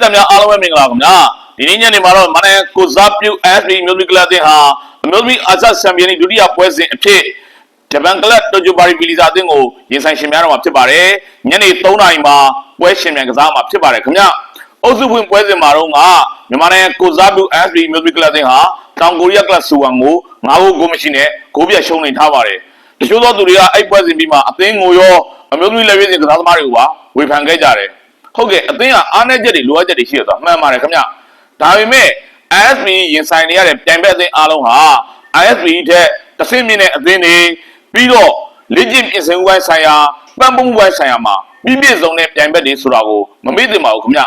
တက်များအားလုံးပဲမင်္ဂလာပါခင်ဗျာဒီနေ့ညနေမှာတော့မနက်ကိုစားပြု SB မျိုးသမီးကလပ်တင်ဟာအမျိုးသမီးအာရှချန်ပီယံလိဒုတိယပွဲစဉ်အဖြစ်ဂျပန်ကလပ်တိုကျိုပါရီပီလီစာအသင်းကိုရင်ဆိုင်ရှင်များတော့မှာဖြစ်ပါတယ်ညနေ3နာရီမှာပွဲရှင်မြန်ကစားမှာဖြစ်ပါတယ်ခင်ဗျာအုပ်စုဖွင့်ပွဲစဉ်မှာတော့ကမြန်မာနိုင်ငံကိုစားပြု SB မျိုးသမီးကလပ်တင်ဟာတောင်ကိုရီးယားကလပ်ဆူဝမ်ကို9ဂိုးဂိုးမရှိနဲ့ဂိုးပြတ်ရှုံးနေထားပါတယ်တချို့သောသူတွေကအဲ့ပွဲစဉ်ပြီးမှအသင်းကိုရောအမျိုးသမီးလက်ရွေးစင်ကစားသမားတွေကိုပါဝေဖန်ခဲ့ကြတယ် ဟုတ်ကဲ့အသင်းကအားနည်းချက်တွေလိုအပ်ချက်တွေရှိရသွားမှန်ပါတယ်ခင်ဗျဒါပေမဲ့ ISP ရင်ဆိုင်နေရတဲ့ပြိုင်ဘက်အသင်းအားလုံးဟာ ISP ထက်တစ်ဆင့်မြင့်တဲ့အသင်းတွေပြီးတော့လက်ကျင့်ပြင်ဆင်မှုပိုင်းဆိုင်ရာပံ့ပိုးမှုပိုင်းဆိုင်ရာမှာပြည့်ပြည့်စုံတဲ့ပြိုင်ဘက်တွေဆိုတာကိုမမေ့သင့်ပါဘူးခင်ဗျ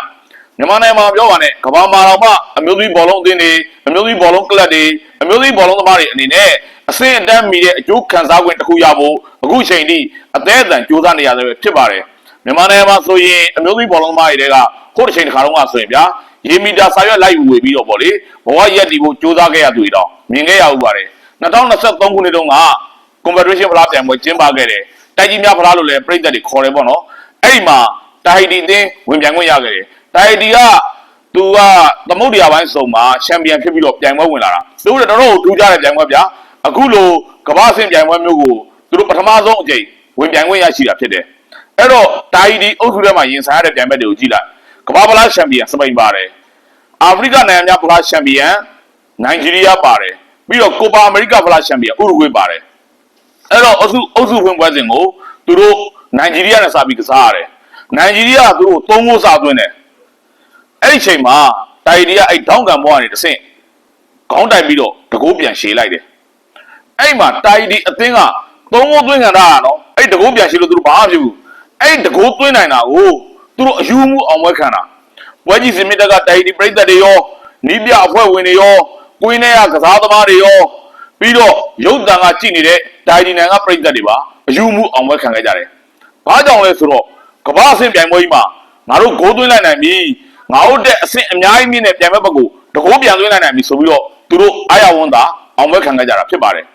မြန်မာနိုင်ငံမှာပြောပါနဲ့ကမ္ဘာမှာတော့မှအမျိုးသမီးဘောလုံးအသင်းတွေအမျိုးသမီးဘောလုံးကလပ်တွေအမျိုးသမီးဘောလုံးသမားတွေအနေနဲ့အဆင့်အတန်းမီတဲ့အကျိုးခံစား권တစ်ခုရဖို့အခုချိန်ထိအသေးအတန်ကြိုးစားနေရတယ်ဖြစ်ပါတယ် မြန်မာနိုင်ငံမှာဆိုရင်အမျိုးသမီးဘောလုံးသမားတွေတွေကဟိုတစ်ချိန်တစ်ခါတော့ကဆိုရင်ဗျာရေမီတာစာရွက်လိုက်ဝေပြီးတော့ဗောလေဘဝရက်တီဖို့စူးစမ်းခဲ့ရသူတွေတော့မြင်ခဲ့ရဥပါတယ်2023ခုနှစ်တုန်းက Confederation ဖလားပြိုင်ပွဲကျင်းပခဲ့တယ်တိုက်ကြီးများဖလားလို့လည်းပြည်သက်တွေခေါ်တယ်ပေါ့နော်အဲ့ဒီမှာတာဟီတီအသင်းဝင်ပြိုင်ခွင့်ရခဲ့တယ်တာဟီတီကသူကသမုဒ္ဒရာပိုင်းစုံမှာချန်ပီယံဖြစ်ပြီးတော့ပြိုင်ပွဲဝင်လာတာသူတို့တော်တော်ထူးခြားတဲ့ပြိုင်ပွဲဗျာအခုလိုကမ္ဘာ့အဆင့်ပြိုင်ပွဲမျိုးကိုသူတို့ပထမဆုံးအကြိမ်ဝင်ပြိုင်ခွင့်ရရှိတာဖြစ်တယ် အဲ့တော့တာဟီဒီအုပ်စုထဲမှာရင်ဆိုင်ရတဲ့ပြိုင်ဘက်တွေကိုကြည့်လိုက်ကမ္ဘာဖလားချန်ပီယံစပိန်ပါတယ်အာဖရိကနိုင်ငံများဖလားချန်ပီယံနိုင်ဂျီးရီးယားပါတယ်ပြီးတော့ကိုပါအမေရိကဖလားချန်ပီယံဥရုဂွေးပါတယ်အဲ့တော့အုပ်စုအုပ်စုဖွင့်ပွဲစဉ်ကိုသူတို့နိုင်ဂျီးရီးယားနဲ့စပြီးကစားရတယ်နိုင်ဂျီးရီးယားကသူတို့သုံးဖို့စသွင်းတယ်အဲ့ဒီချိန်မှာတာဟီဒီကအဲ့တောင်းကံဘောကနေတစ်ဆင့်ခေါင်းတိုက်ပြီးတော့တကိုးပြန်ရှည်လိုက်တယ်အဲ့မှာတာယီဒီအသင်းကသုံးဖို့သွင်းခံတာကနော်အဲ့တကိုးပြန်ရှိလို့သူတို့ဘာမှမဖြစ်ဘူး အဲ့တကိုးသွင်းနိုင်တာကိုသူတို့အယူမှုအောင်ပွဲခံတာပွဲကြီးစင်မြင့်တက်ကတာယီဒီပြိတ္တတွေရောနီးပြအဖွဲ့ဝင်တွေရောကွင်းထဲကကစားသမားတွေရောပြီးတော့ရုပ်တံကကြည့်နေတဲ့တာယီဒီနိုင်ငံကပြိတ္တတွေပါအယူမှုအောင်ပွဲခံခဲ့ကြတယ်ဘာကြောင့်လဲဆိုတော့ကမ္ဘာအဆင့်ပြိုင်ပွဲကြီးမှာငါတို့ဂိုးသွင်းလိုက်နိုင်ပြီငါတို့တဲ့အဆင့်အများကြီးမြင့်တဲ့ပြိုင်ပွဲဘက်ကိုတကိုးပြန်သွင်းလိုက်နိုင်ပြီဆိုပြီးတော့သူတို့အားရဝန်တာအောင်ပွဲခံခဲ့ကြတာဖြစ်ပါတယ်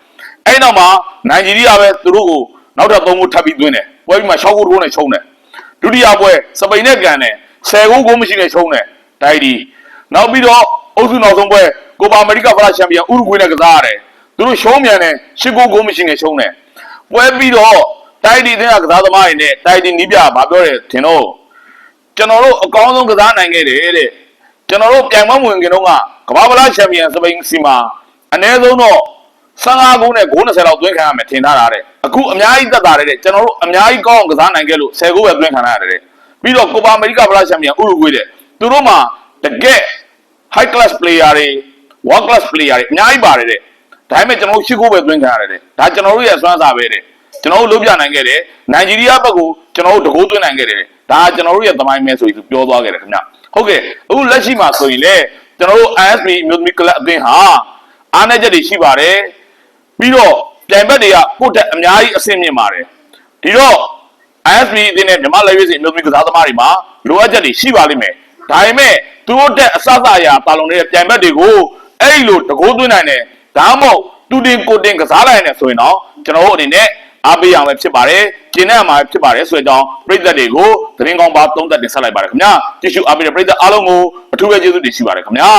အဲ့နောက်မှာနိုင်ဂျီးရီးယားပဲသူတို့ကိုနောက်ထပ်၃ဂိုးထပ်ပြီးသွင်းတယ် ပွဲပြီးမှ၆ဂိုးထိုးနဲ့ရှုံးတယ်ဒုတိယပွဲစပိန်နဲ့ကန်တယ်10ဂိုးဂိုးမရှိနဲ့ရှုံးတယ်ဒိုင်ဒီနောက်ပြီးတော့အုပ်စုနောက်ဆုံးပွဲကိုပါအမေရိကဖလားချန်ပီယံဥရုဂွေးနဲ့ကစားရတယ်သူတို့ရှုံးမြန်တယ်၈ဂိုးဂိုးမရှိနဲ့ရှုံးတယ်ပွဲပြီးတော့တိုက်ဒီတဲ့ကစားသမားတွေနဲ့တိုက်ဒီနီးပြဘာပြောတယ်ထင်တော့ကျွန်တော်တို့အကောင်းဆုံးကစားနိုင်ခဲ့တယ်တဲ့ကျွန်တော်တို့ပြိုင်ပွဲဝင်ခင်တော့ကကမ္ဘာဖလားချန်ပီယံစပိန်စီမှာအနည်းဆုံးတော့15ဂိုးနဲ့ဂိုး20လောက်သွင်းခံရမယ်ထင်ထားတာတဲ့ အခုအများကြီးသက်သာတယ်တဲ့ကျွန်တော်တို့အများကြီးကောင်းအောင်ကစားနိုင်ခဲ့လို့10ဂိုးပဲသွင်းခံရတယ်တဲ့ပြီးတော့ကိုပါအမေရိကဖလားချန်ပီယံဥရုဂွေးတဲ့သူတို့မှာတကယ် high class player တွေ world class player တွေအများကြီးပါတယ်တဲ့ဒါပေမဲ့ကျွန်တော်တို့10ဂိုးပဲသွင်းခံရတယ်တဲ့ဒါကျွန်တော်တို့ရဲ့အစွမ်းစားပဲတဲ့ကျွန်တော်တို့လုပ်ပြနိုင်ခဲ့တယ်နိုင်ဂျီးရီးယားဘက်ကိုကျွန်တော်တို့တကိုးသွင်းနိုင်ခဲ့တယ်တဲ့ဒါကျွန်တော်တို့ရဲ့သမိုင်းမဲဆိုပြီးသူပြောသွားခဲ့တယ်ခင်ဗျဟုတ်ကဲ့အခုလက်ရှိမှာဆိုရင်လေကျွန်တော်တို့ ISP မြို့သမီးကလပ်အသင်းဟာအားနည်းချက်တွေရှိပါတယ်ပြီးတော့ ပြိုင်ဘက်တွေကကိုယ့်တက်အများကြီးအဆင့်မြင့်ပါတယ်ဒီတော့ ISP အသင်းနဲ့မြန်မာလက်ရွေးစင်အမျိုးသမီးကစားသမားတွေမှာလိုအပ်ချက်တွေရှိပါလိမ့်မယ်ဒါပေမဲ့သူတို့တက်အစစအရာပါလုံနေတဲ့ပြိုင်ဘက်တွေကိုအဲ့လိုတကိုးသွင်းနိုင်တယ်ဒါမှမဟုတ်သူတင်ကိုတင်ကစားလိုက်နေဆိုရင်တော့ကျွန်တော်တို့အနေနဲ့အားပေးရမယ်ဖြစ်ပါတယ်ကျင်းတဲ့မှာဖြစ်ပါတယ်ဆိုတော့ပြည်သက်တွေကိုသတင်းကောင်းပါသုံးသက်တင်ဆက်လိုက်ပါတယ်ခင်ဗျာကြည့်ရှုအားပေးတဲ့ပြည်သက်အားလုံးကိုအထူးပဲကျေးဇူးတင်ရှိပါတယ်ခင်ဗျာ